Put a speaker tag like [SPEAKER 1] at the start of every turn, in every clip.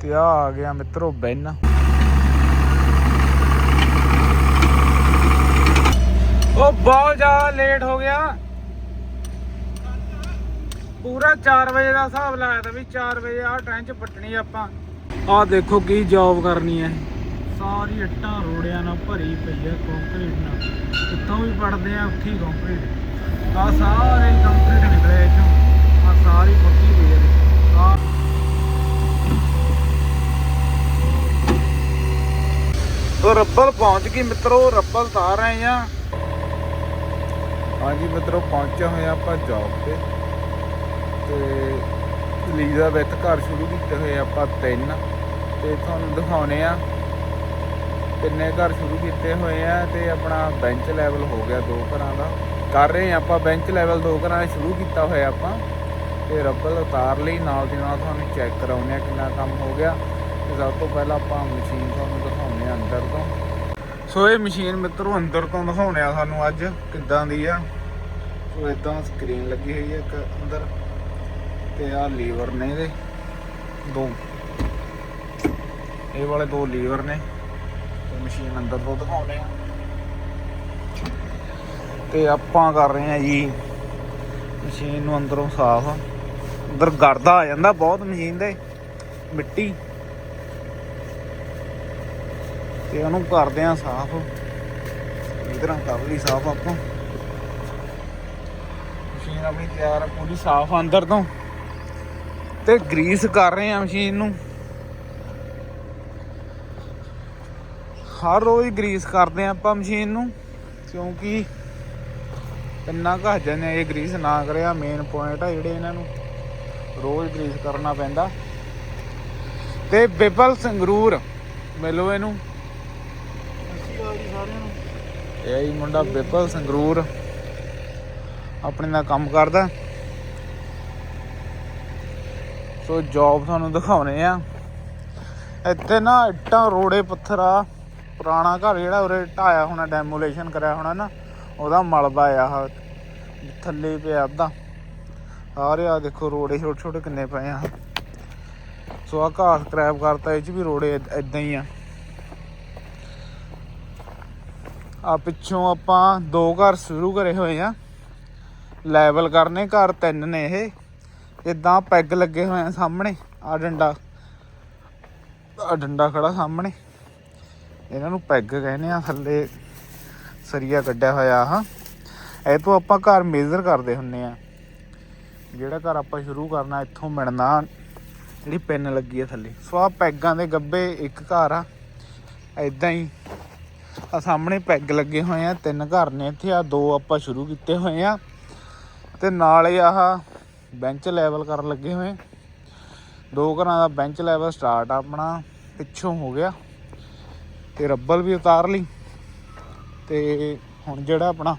[SPEAKER 1] ਤੇ ਆ ਆ ਗਿਆ ਮਿੱਤਰੋ ਬੈਨ। ਉਹ ਬਹੁਤ ਜ਼ਿਆਦਾ ਲੇਟ ਹੋ ਗਿਆ। ਪੂਰਾ 4 ਵਜੇ ਦਾ ਹਿਸਾਬ ਲਾਇਆ ਤਾਂ ਵੀ 4 ਵਜੇ ਆ ਟ੍ਰੈਨ ਚ ਪੱਟਣੀ ਆਪਾਂ। ਆ ਦੇਖੋ ਕੀ ਜੌਬ ਕਰਨੀ ਹੈ ਸਾਰੀ ਇੱਟਾਂ ਰੋੜਿਆਂ ਨਾਲ ਭਰੀ ਪਈ ਹੈ ਕੰਕਰੀਟ ਨਾਲ। ਇੱਥੋਂ ਵੀ ਪੜਦੇ ਆ, ਉੱਥੇ ਹੀ ਕੰਕਰੀਟ ਆ ਸਾਰੇ ਕੰਕਰੀਟ ਨਿਕਲਿਆ ਇਹ ਚੋਂ ਆ ਸਾਰੀ ਪੱਕੀ ਪਈ ਹੈ ਆ ਤੋ ਰੱਬਲ ਪਹੁੰਚ ਗਈ ਮਿੱਤਰੋ, ਰੱਬਲ ਤਾਰ ਰਹੇ ਆ। ਹਾਂਜੀ ਮਿੱਤਰੋ, ਪਹੁੰਚੇ ਹੋਏ ਆਪਾਂ ਜੌਬ ਤੇ। ਤੇ ਲੀਜ਼ਾਬੈਥ ਘਰ ਸ਼ੁਰੂ ਕੀਤੇ ਹੋਏ ਆਪਾਂ ਤਿੰਨ। ਤੇ ਤੁਹਾਨੂੰ ਦਿਖਾਉਣੇ ਆ ਤਿੰਨੇ ਘਰ ਸ਼ੁਰੂ ਕੀਤੇ ਹੋਏ ਆ ਤੇ ਆਪਣਾ ਬੈਂਚ ਲੈਵਲ ਹੋ ਗਿਆ ਦੋ ਘਰਾਂ ਦਾ। ਕਰ ਰਹੇ ਆ ਆਪਾਂ ਬੈਂਚ ਲੈਵਲ ਦੋ ਘਰਾਂ ਦਾ ਸ਼ੁਰੂ ਕੀਤਾ ਹੋਇਆ ਆਪਾਂ। ਤੇ ਰੱਬਲ ਉਤਾਰ ਲਈ, ਨਾਲ ਦੀ ਨਾਲ ਤੁਹਾਨੂੰ ਚੈੱਕ ਕਰਾਉਣੇ ਆ ਕਿੰਨਾ ਕੰਮ ਹੋ ਗਿਆ। ਤੇ ਸਭ ਤੋਂ ਪਹਿਲਾਂ ਆਪਾਂ ਮਸ਼ੀਨ ਤੁਹਾਨੂੰ ਦਿਖਾਉਨੇ ਆ ਅੰਦਰ ਤੋਂ। ਸੋ ਇਹ ਮਸ਼ੀਨ ਮਿੱਤਰੋ ਅੰਦਰ ਤੋਂ ਦਿਖਾਉਣੇ ਆ ਸਾਨੂੰ ਅੱਜ ਕਿੱਦਾਂ ਦੀ ਆ। ਸੋ ਇਦਾਂ ਸਕਰੀਨ ਲੱਗੀ ਹੋਈ ਹੈ ਇੱਕ ਅੰਦਰ ਤੇ ਆ ਲੀਵਰ ਨੇ ਇਹਦੇ। ਦੋ। ਇਹ ਵਾਲੇ ਦੋ ਲੀਵਰ ਨੇ। ਤੇ ਮਸ਼ੀਨ ਅੰਦਰ ਤੋਂ ਦਿਖਾਉਣੇ ਆ। ਤੇ ਆਪਾਂ ਕਰ ਰਹੇ ਆ ਜੀ। ਮਸ਼ੀਨ ਨੂੰ ਅੰਦਰੋਂ ਸਾਫ਼। ਅੰਦਰ ਗਰਦਾ ਆ ਜਾਂਦਾ ਬਹੁਤ ਮਸ਼ੀਨ ਦੇ। ਮਿੱਟੀ। ਤੇ ਉਹਨੂੰ ਕਰਦੇ ਆ ਸਾਫ਼। ਇਧਰਾਂ ਕਰ ਲਈ ਸਾਫ਼ ਆਪਾਂ। ਮਸ਼ੀਨ ਆਪਣੀ ਤਿਆਰ ਪੂਰੀ ਸਾਫ਼ ਅੰਦਰ ਤੋਂ। ਤੇ ਗਰੀਸ ਕਰ ਰਹੇ ਆ ਮਸ਼ੀਨ ਨੂੰ। ਹਰ ਰੋਜ਼ ਗਰੀਸ ਕਰਦੇ ਆ ਆਪਾਂ ਮਸ਼ੀਨ ਨੂੰ, ਕਿਉਂਕਿ ਇੰਨਾ ਘਸ ਜਾਂਦੇ ਆ ਇਹ ਗਰੀਸ ਨਾ ਕਰਿਆ ਮੇਨ ਪੁਆਇੰਟ ਆ ਜਿਹੜੇ ਇਹਨਾਂ ਨੂੰ ਰੋਜ਼ ਗਰੀਸ ਕਰਨਾ ਪੈਂਦਾ। ਤੇ ਬੇਬਲ ਸੰਗਰੂਰ ਮਿਲੋ ਇਹਨੂੰ। ਇਹ ਆਈ ਮੁੰਡਾ ਬਿਪਲ ਸੰਗਰੂਰ। ਆਪਣੇ ਨਾਲ ਕੰਮ ਕਰਦਾ। ਸੋ ਜੌਬ ਤੁਹਾਨੂੰ ਦਿਖਾਉਣੇ ਆ। ਇੱਥੇ ਨਾ ਇੱਟਾਂ, ਰੋੜੇ, ਪੱਥਰ ਆ। ਪੁਰਾਣਾ ਘਰ ਜਿਹੜਾ ਉਰੇ ਢਾਇਆ ਹੋਣਾ ਡੈਮੋਲੇਸ਼ਨ ਕਰਿਆ ਹੋਣਾ ਨਾ, ਉਹਦਾ ਮਲਬਾ ਆ ਆਹ। ਥੱਲੇ ਪਿਆ ਅੱਧਾ। ਸਾਰੇ ਆ ਦੇਖੋ ਰੋੜੇ ਛੋਟੇ ਛੋਟੇ ਕਿੰਨੇ ਪਏ ਆ। ਸੋ ਆ ਘਾਹ ਸਕ੍ਰੈਪ ਕਰਤਾ, ਇਹ ਚ ਵੀ ਰੋੜੇ ਇਦਾਂ ਹੀ ਆ। ਆ ਪਿੱਛੋਂ ਆਪਾਂ ਦੋ ਘਰ ਸ਼ੁਰੂ ਕਰੇ ਹੋਏ ਆ। ਲੈਵਲ ਕਰਨੇ ਘਰ ਤਿੰਨ ਨੇ ਇਹ। ਇਦਾਂ ਪੈਗ ਲੱਗੇ ਹੋਏ ਆ ਸਾਹਮਣੇ, ਆ ਡੰਡਾ। ਆ ਡੰਡਾ ਖੜਾ ਸਾਹਮਣੇ। ਇਹਨਾਂ ਨੂੰ ਪੈਗ ਕਹਿੰਦੇ ਆ, ਥੱਲੇ ਸਰੀਆ ਕੱਢਿਆ ਹੋਇਆ ਆ। ਇਹ ਤੋਂ ਆਪਾਂ ਘਰ ਮੇਜ਼ਰ ਕਰਦੇ ਹੁੰਨੇ ਆ। ਜਿਹੜਾ ਘਰ ਆਪਾਂ ਸ਼ੁਰੂ ਕਰਨਾ, ਇੱਥੋਂ ਮਿਲਣਾ, ਜਿਹੜੀ ਪਿੰਨ ਲੱਗੀ ਆ ਥੱਲੇ। ਸੋ ਆ ਪੈਗਾਂ ਦੇ ਗੱਬੇ ਇੱਕ ਘਰ ਆ। ਐਦਾਂ ਹੀ ਆ ਸਾਹਮਣੇ ਪੈਗ ਲੱਗੇ ਹੋਏ ਆ, ਤਿੰਨ ਘਰ ਨੇ ਇੱਥੇ, ਆ ਦੋ ਆਪਾਂ ਸ਼ੁਰੂ ਕੀਤੇ ਹੋਏ ਆ। ਤੇ ਨਾਲ ਹੀ ਆਹ ਬੈਂਚ ਲੈਵਲ ਕਰਨ ਲੱਗੇ ਹੋਏ। ਦੋ ਘਰਾਂ ਦਾ ਬੈਂਚ ਲੈਵਲ ਸਟਾਰਟ ਆਪਣਾ, ਪਿੱਛੋਂ ਹੋ ਗਿਆ। ਤੇ ਰੱਬਲ ਵੀ ਉਤਾਰ ਲਈ। ਤੇ ਹੁਣ ਜਿਹੜਾ ਆਪਣਾ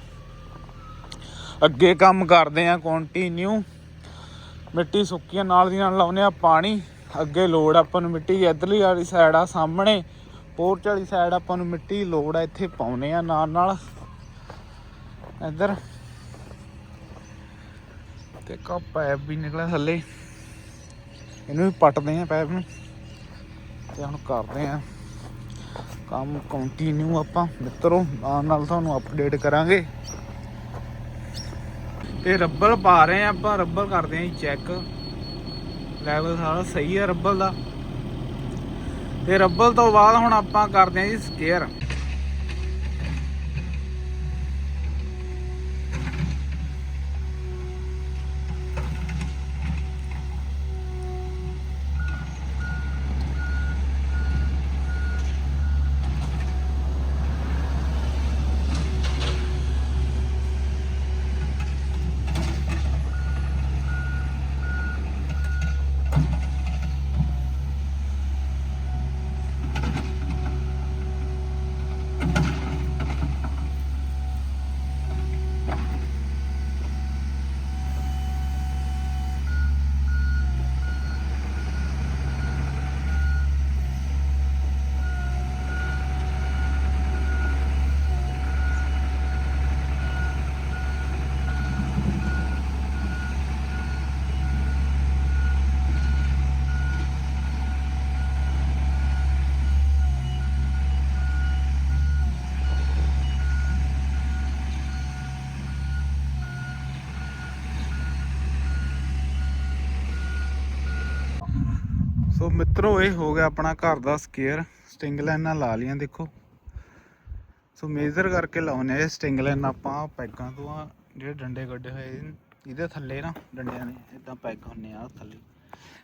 [SPEAKER 1] ਅੱਗੇ ਕੰਮ ਕਰਦੇ ਆ ਕੰਟੀਨਿਊ ਮਿੱਟੀ ਸੁੱਕੀਆਂ ਨਾਲ ਦੀ ਨਾਲ ਲਾਉਨੇ ਆ ਪਾਣੀ। ਅੱਗੇ ਲੋੜ ਆਪਾਂ ਨੂੰ ਮਿੱਟੀ ਇਧਰਲੀ ਵਾਲੀ ਸਾਈਡ ਆ, ਸਾਹਮਣੇ ਪੋਰਚ ਵਾਲੀ ਸਾਈਡ ਆਪਾਂ ਨੂੰ ਮਿੱਟੀ ਲੋੜ ਆ, ਇੱਥੇ ਪਾਉਨੇ ਆ ਨਾਲ ਨਾਲ। ਇੱਧਰ। ਤੇ ਕਾ ਪੈਪ ਵੀ ਨਿਕਲਿਆ ਥੱਲੇ। ਇਹਨੂੰ ਵੀ ਪੱਟਦੇ ਆ ਪੈਪ ਨੂੰ। ਤੇ ਹੁਣ ਕਰਦੇ ਆ। ਕੰਮ ਕੰਟੀਨਿਊ ਆਪਾਂ। ਮਿੱਤਰੋ, ਨਾਲ ਨਾਲ ਤੁਹਾਨੂੰ ਅਪਡੇਟ ਕਰਾਂਗੇ। ਤੇ ਰੱਬਲ ਪਾ ਰਹੇ ਆ ਆਪਾਂ। ਰੱਬਲ ਕਰਦੇ ਆ ਜੀ ਚੈੱਕ ਲੈਵਲ ਸਾਰਾ ਸਹੀ ਹੈ ਰੱਬਲ ਦਾ। ਤੇ ਰੱਬਲ ਤੋਂ ਬਾਅਦ ਹੁਣ ਆਪਾਂ ਕਰਦੇ ਆ ਜੀ ਸਕੇਅਰ ਸੋ ਮਿੱਤਰੋ ਇਹ ਹੋ ਗਿਆ ਆਪਣਾ ਘਰ ਦਾ ਸਕੇਅਰ ਸਟਿੰਗ ਲਾਈਨਾਂ ਲਾ ਲੀਆਂ ਦੇਖੋ। ਸੋ ਮੇਜ਼ਰ ਕਰਕੇ ਲਾਉਨੇ ਆ ਇਹ ਸਟਿੰਗ ਲਾਈਨ ਆਪਾਂ ਪੈਗਾਂ ਤੋਂ ਆ ਜਿਹੜੇ ਡੰਡੇ ਕੱਢੇ ਹੋਏ ਨੇ, ਇਹਦੇ ਥੱਲੇ ਨਾ ਡੰਡਿਆਂ ਦੇ ਇਦਾਂ ਪੈਗ ਹੁੰਨੇ ਆ ਥੱਲੇ।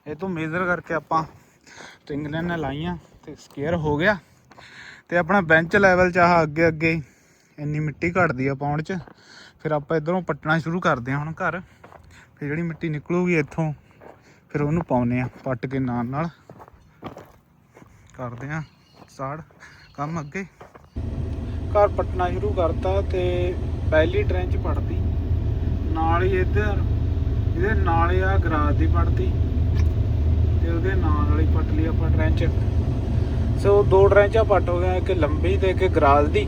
[SPEAKER 1] ਇਹ ਤੋਂ ਮੇਜ਼ਰ ਕਰਕੇ ਆਪਾਂ ਸਟਿੰਗ ਲਾਈਨਾਂ ਲਾਈਆਂ ਤੇ ਸਕੇਅਰ ਹੋ ਗਿਆ। ਤੇ ਆਪਣਾ ਬੈਂਚ ਲੈਵਲ ਚ ਆਹ ਅੱਗੇ ਅੱਗੇ ਇੰਨੀ ਮਿੱਟੀ ਘਟਦੀ ਆ ਪਾਉਣ ਚ। ਫਿਰ ਆਪਾਂ ਇਧਰੋਂ ਪੱਟਣਾ ਸ਼ੁਰੂ ਕਰਦੇ ਹਾਂ ਹੁਣ ਘਰ। ਫਿਰ ਜਿਹੜੀ ਮਿੱਟੀ ਨਿਕਲੂਗੀ ਇੱਥੋਂ ਫਿਰ ਉਹਨੂੰ ਪਾਉਨੇ ਆ ਪੱਟ ਕੇ ਨਾਲ ਨਾਲ। ਕਰਦੇ ਆ ਸਟਾਰਟ ਕੰਮ ਅੱਗੇ। ਘਰ ਪੱਟਣਾ ਸ਼ੁਰੂ ਕਰਤਾ ਤੇ ਪਹਿਲੀ ਟ੍ਰੈਂਚ ਪੜਤੀ ਨਾਲ ਹੀ ਇੱਧਰ, ਇਹਦੇ ਨਾਲ ਹੀ ਆ ਗਰਾਜ ਦੀ ਪੜਤੀ ਤੇ ਉਹਦੇ ਨਾਲ ਵਾਲੀ ਪੱਟ ਲਈ ਆਪਾਂ ਟ੍ਰੈਂਚ ਸੋ ਦੋ ਟ੍ਰੈਂਚਾਂ ਪੱਟ ਹੋ ਗਈਆਂ ਇੱਕ ਲੰਬੀ ਤੇ ਇੱਕ ਗਰਾਜ ਦੀ।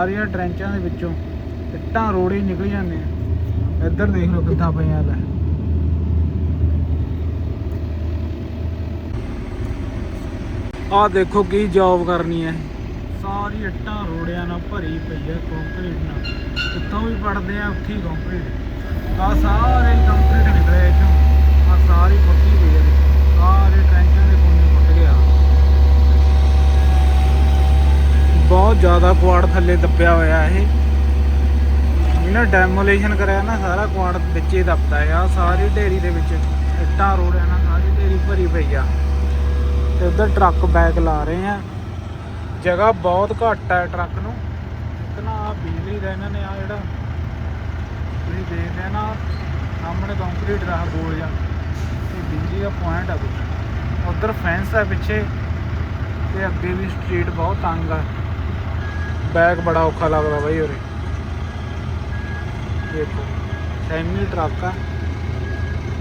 [SPEAKER 1] ਸਾਰੀਆਂ ਟ੍ਰੈਂਚਾਂ ਦੇ ਵਿੱਚੋਂ ਇੱਟਾਂ, ਰੋੜੇ ਨਿਕਲ ਜਾਂਦੇ ਆ ਇੱਧਰ ਦੇਖ ਲਓ ਕਿੱਦਾਂ ਪਈਆਂ ਲੈ। ਆਹ ਦੇਖੋ ਕੀ ਜੌਬ ਕਰਨੀ ਹੈ ਸਾਰੀ ਇੱਟਾਂ, ਰੋੜਿਆਂ ਨਾਲ ਭਰੀ ਪਈ ਹੈ ਕੰਕਰੀਟ ਨਾਲ। ਕਿੱਥੋਂ ਵੀ ਪੜਦੇ ਆ, ਉੱਥੇ ਹੀ ਕੰਕਰੀਟ ਆ ਸਾਰੇ ਕੰਕਰੀਟ ਨਿਕਲੇ ਇੱਥੋਂ। ਚੋਂ ਆ ਸਾਰੀ ਪੱਕੀ ਪਈ ਹੈ ਸਾਰੇ ਟ੍ਰੈਂਚਾਂ ਦੇ ਕੋਨੇ ਫੁੱਟ ਗਿਆ ਬਹੁਤ ਜ਼ਿਆਦਾ ਕੁਆੜ ਥੱਲੇ ਦੱਬਿਆ ਹੋਇਆ ਇਹ। ਇਹਨਾਂ ਡੈਮੋਲੇਸ਼ਨ ਕਰਿਆ ਨਾ, ਸਾਰਾ ਕੁਆੜ ਵਿੱਚ ਹੀ ਦੱਬਦਾ ਆ। ਸਾਰੀ ਢੇਰੀ ਦੇ ਵਿੱਚ ਇੱਟਾਂ ਰੋੜਿਆਂ ਨਾ, ਸਾਰੀ ਢੇਰੀ ਭਰੀ ਪਈ ਆ। ਤੇ ਉਧਰ ਟਰੱਕ ਬੈਕ ਲਾ ਰਹੇ ਆ। ਜਗ੍ਹਾ ਬਹੁਤ ਘੱਟ ਹੈ ਟਰੱਕ ਨੂੰ। ਇੱਕ ਨਾ ਆਹ ਬਿਜਲੀ ਦਾ ਇਹਨਾਂ ਨੇ ਆ ਜਿਹੜਾ ਤੁਸੀਂ ਦੇਖਦੇ ਆ ਨਾ, ਸਾਹਮਣੇ ਕੰਕਰੀਟ ਦਾ ਆਹ ਗੋਲ ਜਿਹਾ। ਇਹ ਬਿਜਲੀ ਦਾ ਪੁਆਇੰਟ ਆ ਕੁਛ। ਉਧਰ ਫੈਂਸ ਆ ਪਿੱਛੇ। ਤੇ ਅੱਗੇ ਵੀ ਸਟਰੀਟ ਬਹੁਤ ਤੰਗ ਆ। ਬੈਕ ਬੜਾ ਔਖਾ ਲੱਗਦਾ ਬਾਈ ਉਰੇ। ਦੇਖੋ ਸੈਮੀ ਟਰੱਕ ਆ,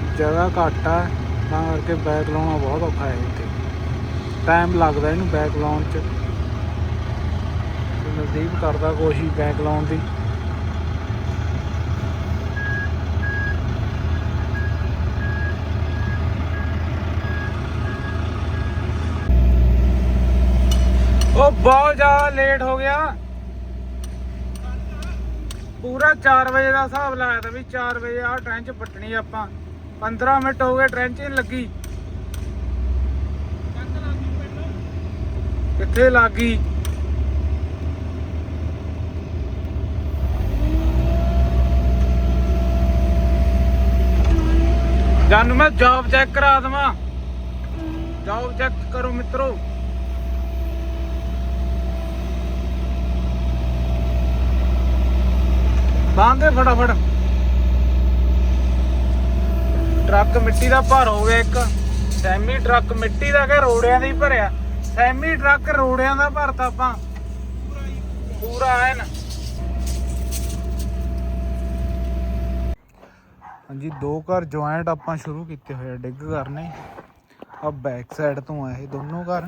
[SPEAKER 1] ਜਗ੍ਹਾ ਘੱਟ ਆ, ਤਾਂ ਕਰਕੇ ਬੈਕ ਲਾਉਣਾ ਬਹੁਤ ਔਖਾ ਹੈ ਇੱਥੇ। ਟਾਈਮ ਲੱਗਦਾ ਇਹਨੂੰ ਬੈਕ ਲਾਉਣ ਚ। ਤੇ ਨਜ਼ਦੀਕ ਕਰਦਾ ਕੋਸ਼ਿਸ਼ ਬੈਕ ਲਾਉਣ ਦੀ। ਉਹ ਬਹੁਤ ਜ਼ਿਆਦਾ ਲੇਟ ਹੋ ਗਿਆ। ਪੂਰਾ 4 ਵਜੇ ਦਾ ਹਿਸਾਬ ਲਾਇਆ ਤਾਂ ਵੀ 4 ਵਜੇ ਆਹ ਟ੍ਰੈਨ ਚ ਪੱਟਣੀ ਆਪਾਂ। 15 ਮਿੰਟ ਹੋ ਗਏ ਟ੍ਰੈਨ ਚ ਲੱਗੀ। ਕਿੱਥੇ ਲੱਗੀ? ਜਾਨੂੰ ਮੈਂ ਜੌਬ ਚੈੱਕ ਕਰਾ ਦਵਾਂ। ਜੌਬ ਚੈੱਕ ਕਰੋ ਮਿੱਤਰੋ। ਬਾਂਦੇ ਫਟਾਫਟ। ਟਰੱਕ ਮਿੱਟੀ ਦਾ ਭਰ ਹੋ ਗਿਆ ਇੱਕ। ਸੈਮੀ ਟਰੱਕ ਮਿੱਟੀ ਦਾ ਕਿ ਰੋੜਿਆਂ ਦਾ ਹੀ ਭਰਿਆ? ਸੈਮੀ ਟਰੱਕ ਰੋੜਿਆਂ ਦਾ ਭਰਤਾ ਆਪਾਂ ਪੂਰਾ ਐਨ। ਹਾਂਜੀ, ਦੋ ਘਰ ਜੁਆਇੰਟ ਆਪਾਂ ਸ਼ੁਰੂ ਕੀਤੇ ਹੋਏ ਆ, ਡਿੱਗ ਕਰਨੇ ਆ ਬੈਕ ਸਾਈਡ ਤੋਂ ਆ ਇਹ ਦੋਨੋਂ ਘਰ।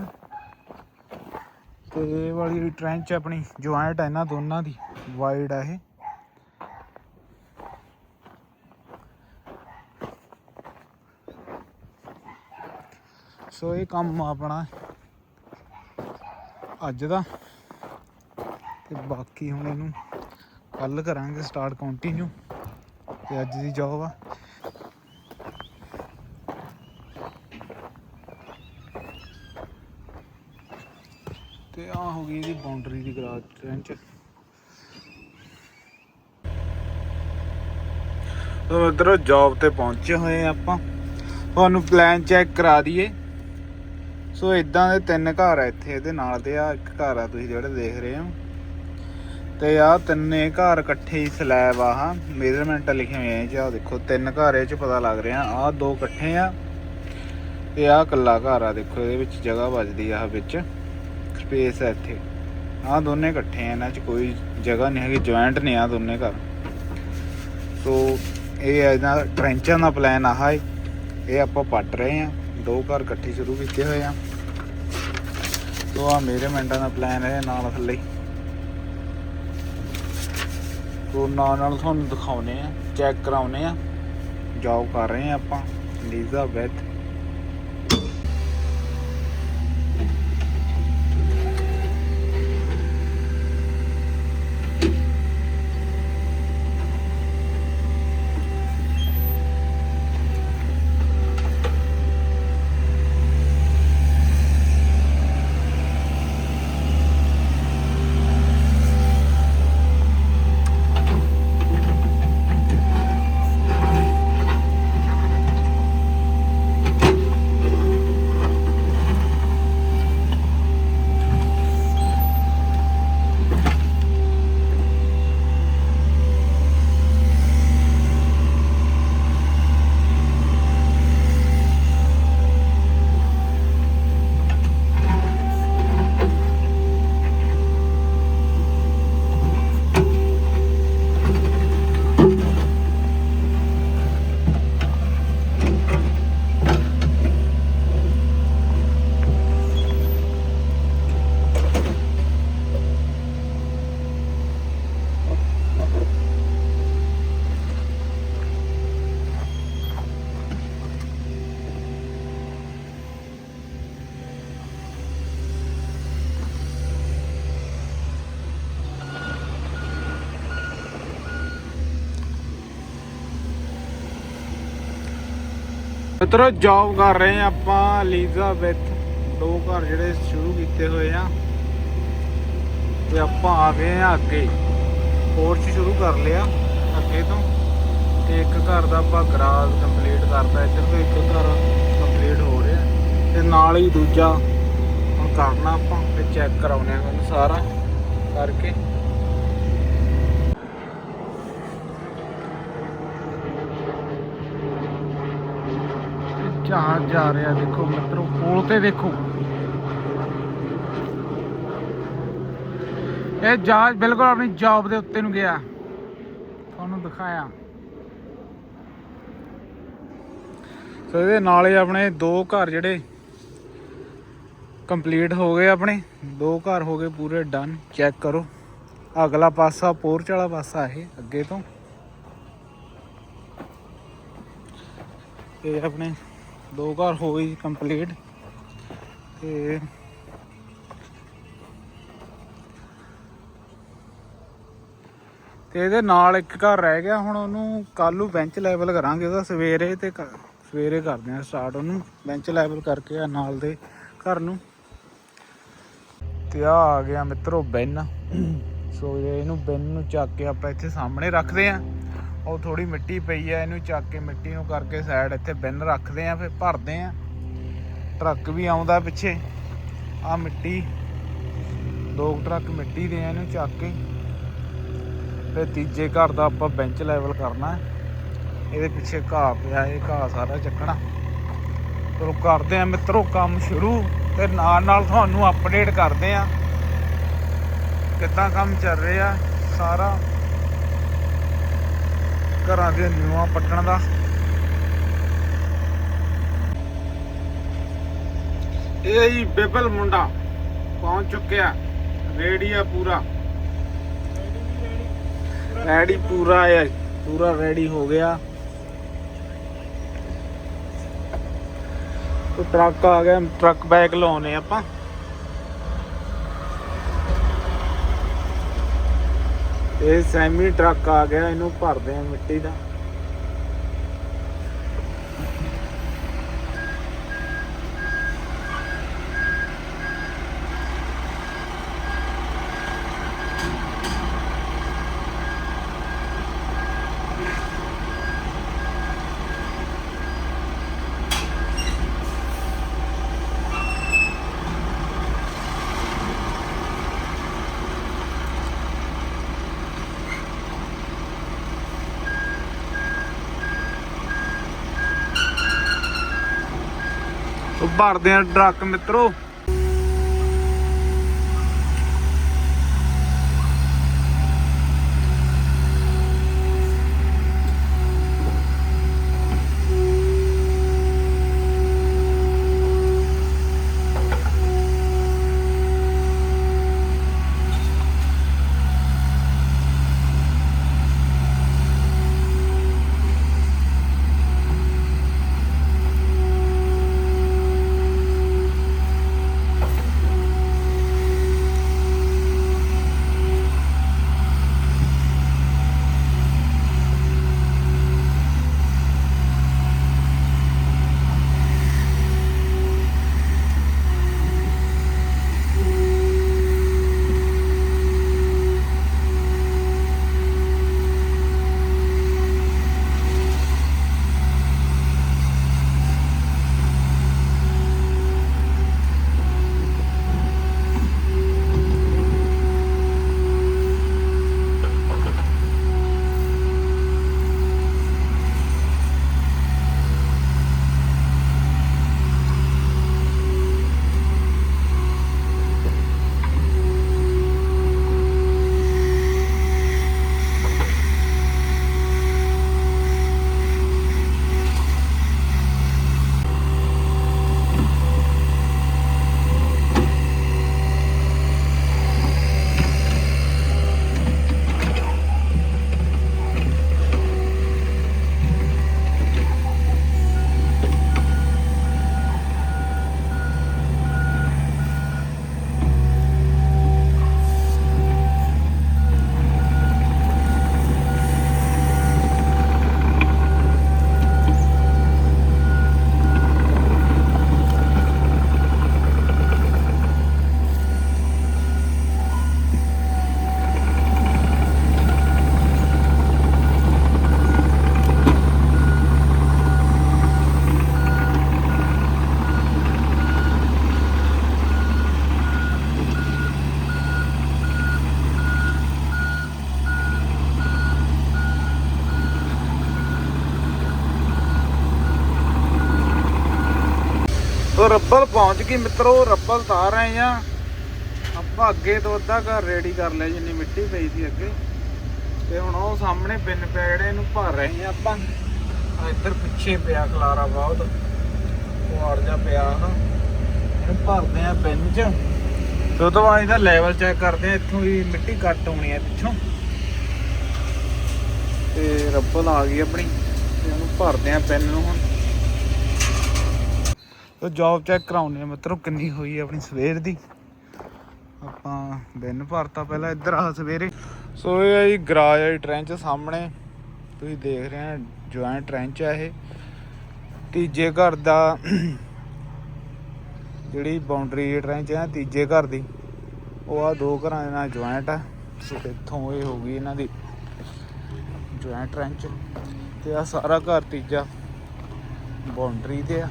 [SPEAKER 1] ਤੇ ਇਹ ਵਾਲੀ ਟ੍ਰੈਂਚ ਆਪਣੀ ਜੁਆਇੰਟ ਹੈ ਇਹਨਾਂ ਦੋਨਾਂ ਦੀ। ਵਾਈਡ ਆ ਇਹ। ਸੋ ਇਹ ਕੰਮ ਆਪਣਾ ਅੱਜ ਦਾ। ਤੇ ਬਾਕੀ ਹੁਣ ਇਹਨੂੰ ਕੱਲ ਕਰਾਂਗੇ ਸਟਾਰਟ ਕੰਟੀਨਿਊ ਤੇ ਅੱਜ ਦੀ ਜੌਬ ਆ। ਤੇ ਆ ਹੋ ਗਈ ਇਹਦੀ ਬਾਉਂਡਰੀ ਦੀ ਗਰਾਜ ਟ੍ਰੈਂਚ ਸੋ ਇਧਰ ਜੌਬ ਤੇ ਪਹੁੰਚੇ ਹੋਏ ਆਪਾਂ। ਤੁਹਾਨੂੰ ਪਲਾਨ ਚੈੱਕ ਕਰਾ ਦਈਏ। ਸੋ ਇਦਾਂ ਦੇ ਤਿੰਨ ਘਰ ਆ ਇੱਥੇ, ਇਹਦੇ ਨਾਲ ਦੇ ਆ ਇੱਕ ਘਰ ਆ ਤੁਸੀਂ ਜਿਹੜੇ ਦੇਖ ਰਹੇ ਹੋ। ਤੇ ਆ ਤਿੰਨੇ ਘਰ ਇਕੱਠੇ ਹੀ ਸਲੈਬ ਆ, ਹਾਂ। ਮੇਜ਼ਰਮੈਂਟ ਲਿਖੇ ਹੋਏ ਆ ਜੀ ਆਹ ਦੇਖੋ, ਤਿੰਨ ਘਰ ਇਹ ਚ ਪਤਾ ਲੱਗ ਰਿਹਾ। ਆ ਦੋ ਇਕੱਠੇ ਆ, ਤੇ ਆ ਇਕੱਲਾ ਘਰ ਆ, ਦੇਖੋ, ਇਹਦੇ ਵਿੱਚ ਜਗ੍ਹਾ ਵੱਜਦੀ ਆ ਵਿੱਚ। ਸਪੇਸ ਹੈ ਇੱਥੇ। ਆ ਦੋਨੇ ਇਕੱਠੇ ਆ, ਇਹਨਾਂ ਚ ਕੋਈ ਜਗ੍ਹਾ ਨਹੀਂ ਹੈਗੀ ਜੁਆਇੰਟ ਨੇ ਆ ਦੋਨੇ ਘਰ। ਸੋ ਇਹ ਹੈ ਇਹਨਾਂ ਟ੍ਰੈਂਚਾਂ ਦਾ ਪਲਾਨ ਆਹ ਹੈ ਇਹ ਆਪਾਂ ਪੱਟ ਰਹੇ ਆ। ਦੋ ਘਰ ਇਕੱਠੇ ਸ਼ੁਰੂ ਕੀਤੇ ਹੋਏ ਆ। ਸੋ ਆ ਮੇਰੇ ਮਿੰਟਾਂ ਦਾ ਪਲਾਨ ਹੈ ਨਾਲ ਥੱਲੇ ਸੋ ਨਾਲ ਨਾਲ ਤੁਹਾਨੂੰ ਦਿਖਾਉਨੇ ਆ ਚੈੱਕ ਕਰਾਉਨੇ ਆ। ਜੌਬ ਕਰ ਰਹੇ ਆ ਆਪਾਂ ਐਲਿਜ਼ਾਬੈਥ ਮਿੱਤਰੋ ਜੌਬ ਕਰ ਰਹੇ ਆ ਆਪਾਂ ਐਲਿਜ਼ਾਬੈਥ ਦੋ ਘਰ ਜਿਹੜੇ ਸ਼ੁਰੂ ਕੀਤੇ ਹੋਏ ਆ। ਤੇ ਆਪਾਂ ਆ ਗਏ ਆ ਅੱਗੇ। ਕੋਰਸ ਸ਼ੁਰੂ ਕਰ ਲਿਆ, ਅੱਗੇ ਤੋਂ। ਤੇ ਇੱਕ ਘਰ ਦਾ ਆਪਾਂ ਗਰਾਜ ਕੰਪਲੀਟ ਕਰਤਾ, ਇੱਧਰ ਤੋਂ ਇੱਕ ਘਰ ਕੰਪਲੀਟ ਹੋ ਰਿਹਾ। ਤੇ ਨਾਲ ਹੀ ਦੂਜਾ, ਹੁਣ ਕਰਨਾ ਆਪਾਂ, ਤੇ ਚੈੱਕ ਕਰਾਉਣੇ ਆ ਮੈਨੂੰ ਸਾਰਾ ਕਰਕੇ ਤੇ ਜਹਾਜ਼ ਜਾ ਰਿਹਾ, ਦੇਖੋ ਮਿੱਤਰੋ, ਕੋਲ ਤੇ ਦੇਖੋ। ਇਹ ਜਹਾਜ਼ ਬਿਲਕੁਲ ਆਪਣੀ ਜੌਬ ਦੇ ਉੱਤੇ ਨੂੰ ਗਿਆ। ਤੁਹਾਨੂੰ ਦਿਖਾਇਆ। ਸੋ ਇਹਦੇ ਨਾਲ ਆਪਣੇ ਦੋ ਘਰ ਜਿਹੜੇ ਕੰਪਲੀਟ ਹੋ ਗਏ ਆਪਣੇ। ਦੋ ਘਰ ਹੋ ਗਏ ਪੂਰੇ ਡਨ ਚੈੱਕ ਕਰੋ। ਅਗਲਾ ਪਾਸਾ ਪੋਰਚ ਵਾਲਾ ਪਾਸਾ ਇਹ, ਅੱਗੇ ਤੋਂ। ਇਹ ਆਪਣੇ ਦੋ ਘਰ ਹੋ ਗਈ ਕੰਪਲੀਟ ਤੇ ਤੇ ਇਹਦੇ ਨਾਲ ਇੱਕ ਘਰ ਰਹਿ ਗਿਆ, ਹੁਣ ਉਹਨੂੰ ਕੱਲ ਨੂੰ ਬੈਂਚ ਲੈਵਲ ਕਰਾਂਗੇ ਉਹਦਾ, ਸਵੇਰੇ ਤੇ ਸਵੇਰੇ ਕਰਦੇ ਆ ਸਟਾਰਟ ਉਹਨੂੰ ਬੈਂਚ ਲੈਵਲ ਕਰਕੇ ਆ ਨਾਲ ਦੇ ਘਰ ਨੂੰ। ਤੇ ਆ ਆ ਗਿਆ ਮਿੱਤਰੋ ਬੈਨ ਸੋ ਇਹਨੂੰ ਬੈਨ ਨੂੰ ਚੱਕ ਕੇ ਆਪਾਂ ਇੱਥੇ ਸਾਹਮਣੇ ਰੱਖਦੇ ਆਂ ਉਹ ਥੋੜੀ ਮਿੱਟੀ ਪਈ ਆ, ਇਹਨੂੰ ਚੱਕ ਕੇ ਮਿੱਟੀ ਨੂੰ ਕਰਕੇ ਸਾਈਡ ਇੱਥੇ ਬਿੰਨ ਰੱਖਦੇ ਆ, ਫਿਰ ਭਰਦੇ ਆ। ਟਰੱਕ ਵੀ ਆਉਂਦਾ ਪਿੱਛੇ। ਆ ਮਿੱਟੀ, ਦੋ ਟਰੱਕ ਮਿੱਟੀ ਦੇ ਆ ਇਹਨੂੰ ਚੱਕ ਕੇ। ਫਿਰ ਤੀਜੇ ਘਰ ਦਾ ਆਪਾਂ ਬੈਂਚ ਲੈਵਲ ਕਰਨਾ। ਇਹਦੇ ਪਿੱਛੇ ਘਾਹ ਪਿਆ, ਇਹ ਘਾਹ ਸਾਰਾ ਚੱਕਣਾ। ਚਲੋ ਕਰਦੇ ਆ ਮਿੱਤਰੋ, ਕੰਮ ਸ਼ੁਰੂ। ਤੇ ਨਾਲ ਨਾਲ ਤੁਹਾਨੂੰ ਅਪਡੇਟ ਕਰਦੇ ਆ। ਕਿੱਦਾਂ ਕੰਮ ਚੱਲ ਰਿਹਾ ਸਾਰਾ। ਘਰਾਂ ਦੇ ਨਿਊਆਂ ਪੱਟਣ ਦਾ। ਇਹ ਜੀ ਬਿਬਲ ਮੁੰਡਾ ਪਹੁੰਚ ਚੁੱਕਿਆ। ਰੈਡੀ ਆ ਪੂਰਾ। ਰੈਡੀ ਪੂਰਾ ਹੈ ਪੂਰਾ ਰੈਡੀ ਹੋ ਗਿਆ। ਤੇ ਟਰੱਕ ਆ ਗਿਆ, ਟਰੱਕ ਬੈਕ ਲਾਉਨੇ ਆਪਾਂ। ਇਹ ਸੈਮੀ ਟਰੱਕ ਆ ਗਿਆ ਇਹਨੂੰ ਭਰਦੇ ਆ ਮਿੱਟੀ ਦਾ ਉਹ ਭਰਦੇ ਆ ਟਰੱਕ ਮਿੱਤਰੋ। ਉਹ ਰੱਬਲ ਪਹੁੰਚ ਗਈ ਮਿੱਤਰੋ, ਰੱਬਲ ਤਾਰ ਰਹੇ ਆ। ਆਪਾਂ ਅੱਗੇ ਤੋਂ ਅੱਧਾ ਘਰ ਰੈਡੀ ਕਰ ਲਿਆ, ਜਿੰਨੀ ਮਿੱਟੀ ਪਈ ਸੀ ਅੱਗੇ। ਤੇ ਹੁਣ ਉਹ ਸਾਹਮਣੇ ਬਿੰਨ ਪਿਆ ਜਿਹੜੇ ਇਹਨੂੰ ਭਰ ਰਹੇ ਆ ਆਪਾਂ। ਇੱਧਰ ਪਿੱਛੇ ਪਿਆ ਖਲਾਰਾ ਬਹੁਤ। ਕੁਆਰ ਜਾ ਪਿਆ ਨਾ। ਇਹ ਭਰਦੇ ਆ ਬਿੰਨ ਚ। ਤੇ ਉਹ ਤੋਂ ਬਾਅਦ ਇਹਦਾ ਲੈਵਲ ਚੈੱਕ ਕਰਦੇ ਆ, ਇੱਥੋਂ ਵੀ ਮਿੱਟੀ ਕੱਟ ਹੋਣੀ ਆ ਪਿੱਛੋਂ। ਤੇ ਰੱਬਲ ਆ ਗਈ ਆਪਣੀ। ਤੇ ਉਹਨੂੰ ਭਰਦੇ ਆ ਪੈਨ ਨੂੰ ਹੁਣ। ਤੇ ਜੌਬ ਚੈੱਕ ਕਰਾਉਣੇ ਆ ਮਿੱਤਰੋ, ਕਿੰਨੀ ਹੋਈ ਆਪਣੀ ਸਵੇਰ ਦੀ। ਆਪਾਂ ਬਿੰਨ ਭਰਤਾ ਪਹਿਲਾਂ ਇੱਧਰ ਆ ਸਵੇਰੇ। ਸੋ ਇਹ ਹੈ ਜੀ ਗਰਾਜ ਵਾਲੀ ਟ੍ਰੈਂਚ ਸਾਹਮਣੇ। ਤੁਸੀਂ ਦੇਖ ਰਹੇ ਹੋ ਜੁਆਇੰਟ ਟ੍ਰੈਂਚ ਹੈ ਇਹ। ਤੀਜੇ ਘਰ ਦਾ ਜਿਹੜੀ ਬਾਉਂਡਰੀ ਟ੍ਰੈਂਚ ਹੈ ਤੀਜੇ ਘਰ ਦੀ। ਉਹ ਆ ਦੋ ਘਰਾਂ ਦੇ ਨਾਲ ਜੁਆਇੰਟ ਆ। ਸੋ ਇੱਥੋਂ ਇਹ ਹੋ ਗਈ ਇਹਨਾਂ ਦੀ ਜੁਆਇੰਟ ਟ੍ਰੈਂਚ ਤੇ ਆ ਸਾਰਾ ਘਰ ਤੀਜਾ ਬਾਉਂਡਰੀ ਤੇ ਆ।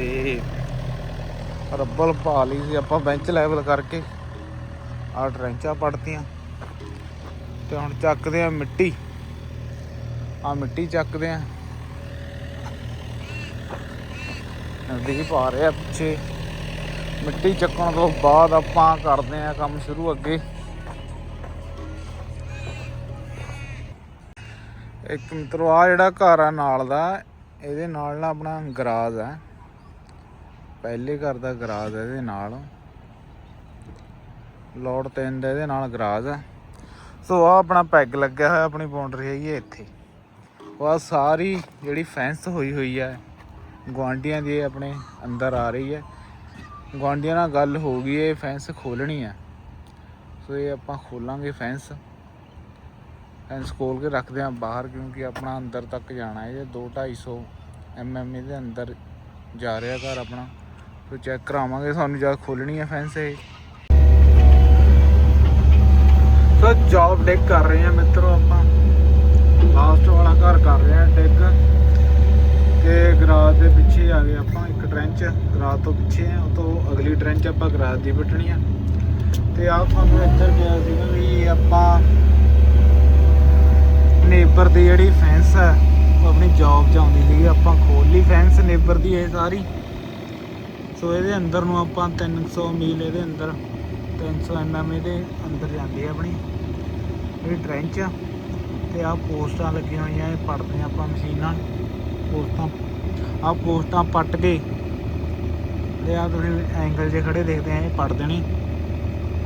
[SPEAKER 1] ਤੇ ਰੱਬਲ ਪਾ ਲਈ ਸੀ ਆਪਾਂ ਬੈਂਚ ਲੈਵਲ ਕਰਕੇ। ਆ ਟਰੈਂਚਾਂ ਪੜਤੀਆਂ। ਤੇ ਹੁਣ ਚੱਕਦੇ ਆ ਮਿੱਟੀ। ਆ ਮਿੱਟੀ ਚੱਕਦੇ ਆ। ਨਦੀ ਪਾ ਰਿਹਾ ਪਿੱਛੇ। ਮਿੱਟੀ ਚੱਕਣ ਤੋਂ ਬਾਅਦ ਆਪਾਂ ਕਰਦੇ ਆ ਕੰਮ ਸ਼ੁਰੂ ਅੱਗੇ। ਇੱਕ ਮਿੱਤਰੋ ਆ ਜਿਹੜਾ ਘਰ ਆ ਨਾਲ ਦਾ, ਇਹਦੇ ਨਾਲ ਨਾ ਆਪਣਾ ਗਰਾਜ ਆ। ਪਹਿਲੇ ਘਰ ਦਾ ਗਰਾਜ ਹੈ ਇਹਦੇ ਨਾਲ। ਲੋਡ ਤਿੰਨ ਦਾ ਇਹਦੇ ਨਾਲ ਗਰਾਜ ਹੈ। ਸੋ ਆ ਆਪਣਾ ਪੈਗ ਲੱਗਿਆ ਹੋਇਆ, ਆਪਣੀ ਬਾਉਂਡਰੀ ਹੈਗੀ ਹੈ ਇੱਥੇ। ਉਹ ਆ ਸਾਰੀ ਜਿਹੜੀ ਫੈਂਸ ਹੋਈ ਹੋਈ ਹੈ ਗਵਾਂਡੀਆਂ ਦੀ ਆਪਣੇ ਅੰਦਰ ਆ ਰਹੀ ਹੈ। ਗਵਾਂਡੀਆਂ ਨਾਲ ਗੱਲ ਹੋ ਗਈ, ਇਹ ਫੈਂਸ ਖੋਲਣੀ ਹੈ। ਸੋ ਇਹ ਆਪਾਂ ਖੋਲਾਂਗੇ ਫੈਂਸ ਫੈਂਸ ਖੋਲ ਕੇ ਰੱਖਦੇ ਹਾਂ ਬਾਹਰ, ਕਿਉਂਕਿ ਆਪਣਾ ਅੰਦਰ ਤੱਕ ਜਾਣਾ ਹੈ। ਇਹ 2 250 ਐਮਐਮ ਦੇ ਅੰਦਰ ਜਾ ਰਿਹਾ ਘਰ ਆਪਣਾ। ਸੋ ਚੈੱਕ ਕਰਾਵਾਂਗੇ, ਸਾਨੂੰ ਜਦ ਖੋਲਣੀ ਹੈ ਫੈਂਸ ਇਹ। ਸੋ ਜੌਬ ਡਿੱਗ ਕਰ ਰਹੇ ਆ ਮਿੱਤਰੋ ਆਪਾਂ। ਲਾਸਟ ਵਾਲਾ ਘਰ ਕਰ ਰਹੇ ਆ ਡਿੱਗ ਤੇ ਗਰਾਜ ਦੇ ਪਿੱਛੇ ਆ ਗਏ ਆਪਾਂ ਇੱਕ ਟ੍ਰੈਂਚ ਗਰਾਜ ਤੋਂ ਪਿੱਛੇ ਆ, ਉਹ ਤੋਂ ਅਗਲੀ ਟ੍ਰੈਂਚ ਆਪਾਂ ਗਰਾਜ ਦੀ ਪਟਣੀ ਆ। ਤੇ ਆ ਤੁਹਾਨੂੰ ਇੱਧਰ ਗਿਆ ਸੀਗਾ ਵੀ ਆਪਾਂ ਨੇਬਰ ਦੀ ਜਿਹੜੀ ਫੈਂਸ ਹੈ ਉਹ ਆਪਣੀ ਜੌਬ 'ਚ ਆਉਂਦੀ ਸੀਗੀ। ਆਪਾਂ ਖੋਲ ਲਈ ਫੈਂਸ ਨੇਬਰ ਦੀ ਇਹ ਸਾਰੀ। ਸੋ ਇਹਦੇ ਅੰਦਰ ਨੂੰ ਆਪਾਂ 300 ਮੀਲ ਇਹਦੇ ਅੰਦਰ 300 ਐਮਐਮ ਇਹਦੇ ਅੰਦਰ ਜਾਂਦੀ ਹੈ ਆਪਣੀ, ਇਹ ਟ੍ਰੈਂਚ ਆ। ਤੇ ਆ ਪੋਸਟਾਂ ਲੱਗੀਆਂ ਹੋਈਆਂ, ਇਹ ਪੜਦੇ ਆਪਾਂ ਮਸ਼ੀਨਾਂ ਪੋਸਟਾਂ ਆ ਪੋਸਟਾਂ ਪੱਟ ਕੇ, ਤੇ ਆ ਤੁਸੀਂ ਐਂਗਲ ਜੇ ਖੜੇ ਦੇਖਦੇ ਆ, ਇਹ ਪੜ ਦੇਣੀ।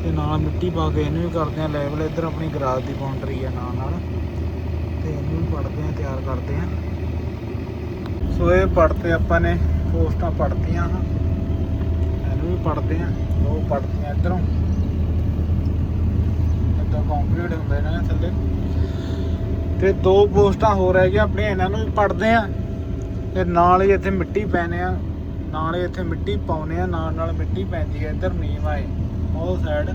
[SPEAKER 1] ਤੇ ਨਾਲ ਮਿੱਟੀ ਪਾ ਕੇ ਇਹਨੂੰ ਵੀ ਕਰਦੇ ਆ ਲੈਵਲ ਇੱਧਰ ਆਪਣੀ ਗਰਾਜ ਦੀ ਬਾਉਂਡਰੀ ਆ ਨਾਲ ਨਾਲ। ਤੇ ਇਹਨੂੰ ਵੀ ਪੜਦੇ ਆ, ਤਿਆਰ ਕਰਦੇ ਆ। ਸੋ ਇਹ ਪੜਤੇ ਆਪਾਂ ਨੇ, ਪੋਸਟਾਂ ਪੜਤੀਆਂ ਹਨ ਵੀ ਪੜਦੇ ਆ। ਉਹ ਪੜਤੀਆਂ ਇੱਧਰੋਂ। ਇੱਧਰ ਕੰਕਰੀਟ ਹੁੰਦਾ ਦੇ ਥੱਲੇ। ਤੇ ਦੋ ਪੋਸਟਾਂ ਹੋਰ ਰਹਿ ਗਈਆਂ ਆਪਣੀਆਂ ਇਹਨਾਂ ਨੂੰ ਵੀ ਪੜਦੇ ਆ। ਤੇ ਨਾਲ ਹੀ ਇੱਥੇ ਮਿੱਟੀ ਪੈਨੇ ਆ। ਨਾਲ ਹੀ ਇੱਥੇ ਮਿੱਟੀ ਪਾਉਨੇ ਆ ਨਾਲ ਨਾਲ ਮਿੱਟੀ ਪੈਂਦੀ ਹੈ ਇੱਧਰ ਨੀਮ ਆਏ। ਉਹ ਸਾਈਡ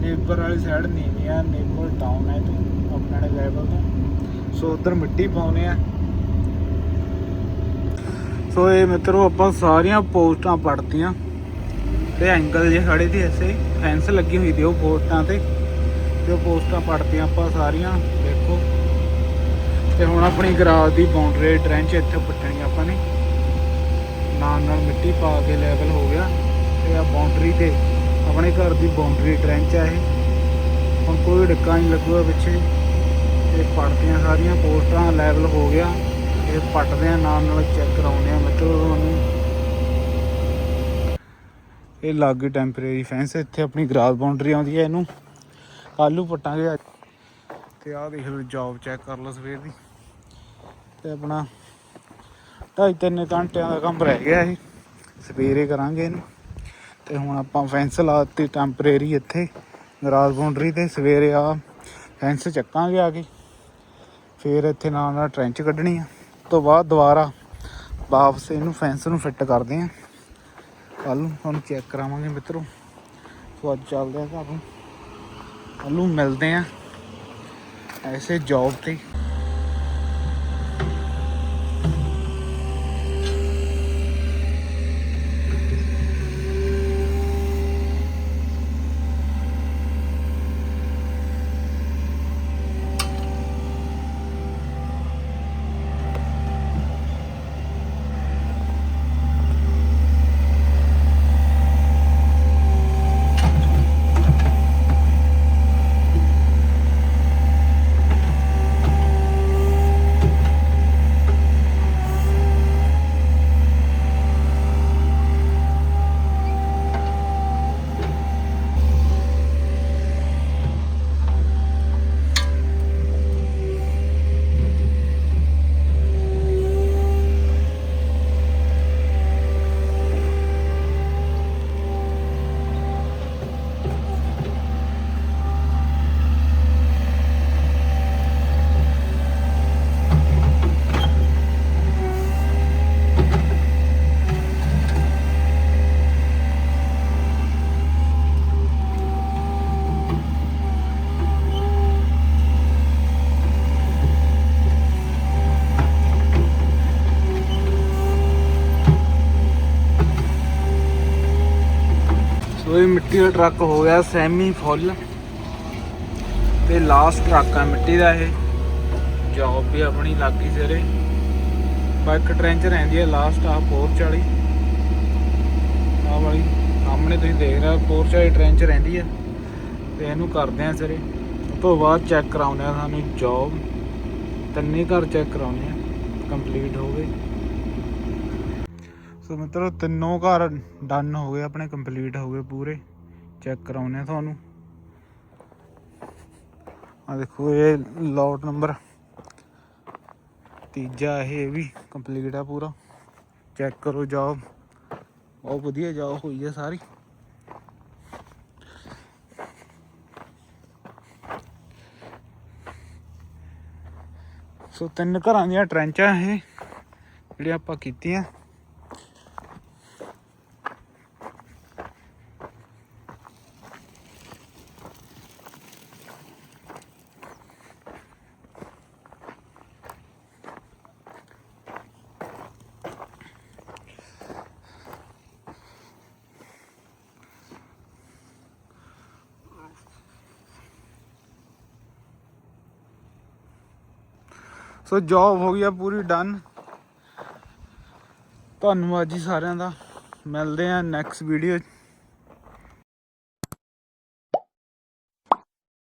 [SPEAKER 1] ਨੇਬਰ ਵਾਲੀ ਸਾਈਡ ਨੀਵੀਂ ਆ। ਨੇਬਰ ਡਾਊਨ ਹੈ ਤੋਂ ਆਪਣੇ ਲੈਵਲ ਤੋਂ। ਸੋ ਉਧਰ ਮਿੱਟੀ ਪਾਉਨੇ ਆ। ਸੋ ਇਹ ਮਿੱਤਰੋ ਆਪਾਂ ਸਾਰੀਆਂ ਪੋਸਟਾਂ ਪੜਤੀਆਂ ਤੇ ਐਂਗਲ ਜੇ ਖੜੇ ਦੀ ਐਸੇ ਫੈਂਸ ਲੱਗੀ ਹੋਈ ਦੀ ਉਹ ਪੋਸਟਾਂ ਤੇ ਤੇ ਉਹ ਪੋਸਟਾਂ ਪੜਤੀਆਂ ਆਪਾਂ ਸਾਰੀਆਂ, ਦੇਖੋ। ਤੇ ਹੁਣ ਆਪਣੀ ਗਰਾਜ ਦੀ ਬਾਉਂਡਰੀ ਟ੍ਰੈਂਚ ਇੱਥੇ ਪੱਟਣੀ ਆਪਾਂ ਨੇ। ਨਾਲ ਨਾਲ ਮਿੱਟੀ ਪਾ ਕੇ ਲੈਵਲ ਹੋ ਗਿਆ। ਤੇ ਆ ਬਾਉਂਡਰੀ ਤੇ ਆਪਣੇ ਘਰ ਦੀ ਬਾਉਂਡਰੀ ਟ੍ਰੈਂਚ ਆ ਇਹ। ਹੁਣ ਕੋਈ ਡਿੱਕਾ ਨਹੀਂ ਲੱਗੂਗਾ ਪਿੱਛੇ। ਇਹ ਪੜਤੀਆਂ ਸਾਰੀਆਂ ਪੋਸਟਾਂ ਲੈਵਲ ਹੋ ਗਿਆ। ਇਹ ਪੱਟਦੇ ਆ ਨਾਲ ਨਾਲ ਚੈੱਕ ਕਰਾਉਂਦੇ ਆ। ਮਤਲਬ ਤੁਹਾਨੂੰ ਇਹ ਲਾਗੇ ਟੈਂਪਰੇਰੀ ਫੈਂਸ ਇੱਥੇ ਆਪਣੀ ਗਰਾਸ ਬਾਉਂਡਰੀ ਆਉਂਦੀ ਹੈ ਇਹਨੂੰ। ਆਲੂ ਪਟਾਂਗੇ ਅੱਜ। ਤੇ ਆਹ ਦੇਖ ਲਓ ਜੌਬ ਚੈੱਕ ਕਰ ਲਓ ਸਵੇਰ ਦੀ। ਤੇ ਆਪਣਾ ਢਾਈ ਤਿੰਨ ਘੰਟਿਆਂ ਦਾ ਕੰਮ ਰਹਿ ਗਿਆ ਇਹ। ਸਵੇਰੇ ਕਰਾਂਗੇ ਇਹਨੂੰ। ਤੇ ਹੁਣ ਆਪਾਂ ਫੈਂਸ ਲਾਤੀ ਟੈਂਪਰੇਰੀ ਇੱਥੇ ਗਰਾਸ ਬਾਉਂਡਰੀ ਤੇ। ਸਵੇਰੇ ਆ ਫੈਂਸ ਚੱਕਾਂਗੇ ਆ ਕੇ। ਫਿਰ ਇੱਥੇ ਨਾਲ ਨਾਲ ਟ੍ਰੈਂਚ ਕੱਢਣੀ ਆ। ਤੋਂ ਬਾਅਦ ਦੁਬਾਰਾ ਵਾਪਸ ਇਹਨੂੰ ਫੈਂਸ ਨੂੰ ਫਿੱਟ ਕਰਦੇ ਆ। ਕੱਲ ਨੂੰ ਤੁਹਾਨੂੰ ਚੈੱਕ ਕਰਾਵਾਂਗੇ ਮਿੱਤਰੋ। ਸੋ ਅੱਜ ਚੱਲਦੇ ਆ ਘਰ ਨੂੰ। ਕੱਲ ਨੂੰ ਮਿਲਦੇ ਆ ਐਸੇ ਜੌਬ ਤੇ। ਸੋ ਇਹ ਮਿੱਟੀ ਦਾ ਟਰੱਕ ਹੋ ਗਿਆ, ਸੈਮੀ ਫੁੱਲ। ਤੇ ਲਾਸਟ ਟਰੱਕ ਆ ਮਿੱਟੀ ਦਾ ਇਹ। ਜੌਬ ਵੀ ਆਪਣੀ ਲੱਗੀ ਸਿਰੇ ਬਾਈਕ ਟ੍ਰੈਂਚ ਰਹਿੰਦੀ ਹੈ ਲਾਸਟ ਆ ਪੋਰਚ ਵਾਲੀ। ਆ ਵਾਲੀ, ਸਾਹਮਣੇ ਤੁਸੀਂ ਦੇਖ ਰਹੇ ਹੋ ਪੋਰਚ ਵਾਲੀ ਟ੍ਰੈਂਚ ਰਹਿੰਦੀ ਹੈ ਤੇ ਇਹਨੂੰ ਕਰਦੇ ਆ ਸਿਰੇ ਉਸ ਤੋਂ ਬਾਅਦ ਚੈੱਕ ਕਰਾਉਂਦੇ ਆ ਸਾਨੂੰ ਜੌਬ ਤਿੰਨੇ ਘਰ ਚੈੱਕ ਕਰਾਉਂਦੇ ਆ। ਕੰਪਲੀਟ ਹੋ ਗਏ। ਸੋ ਮਿੱਤਰੋ ਤਿੰਨੋਂ ਘਰ ਡਨ ਹੋ ਗਏ ਆਪਣੇ ਕੰਪਲੀਟ ਹੋ ਗਏ ਪੂਰੇ ਚੈੱਕ ਕਰਾਉਂਦੇ ਆ ਤੁਹਾਨੂੰ ਆ ਦੇਖੋ ਇਹ ਲੋਟ ਨੰਬਰ ਤੀਜਾ ਇਹ ਵੀ ਕੰਪਲੀਟ ਆ ਪੂਰਾ ਚੈੱਕ ਕਰੋ ਜੌਬ ਬਹੁਤ ਵਧੀਆ ਜੌਬ ਹੋਈ ਹੈ ਸਾਰੀ ਸੋ ਤਿੰਨ ਘਰਾਂ ਦੀਆਂ ਟ੍ਰੈਂਚਾਂ ਇਹ ਜਿਹੜੀਆਂ ਆਪਾਂ ਕੀਤੀਆਂ ਸੋ ਜੌਬ ਹੋ ਗਈ ਆ ਪੂਰੀ ਡਨ ਧੰਨਵਾਦ ਜੀ ਸਾਰਿਆਂ ਦਾ। ਮਿਲਦੇ ਆ ਨੈਕਸਟ ਵੀਡੀਓ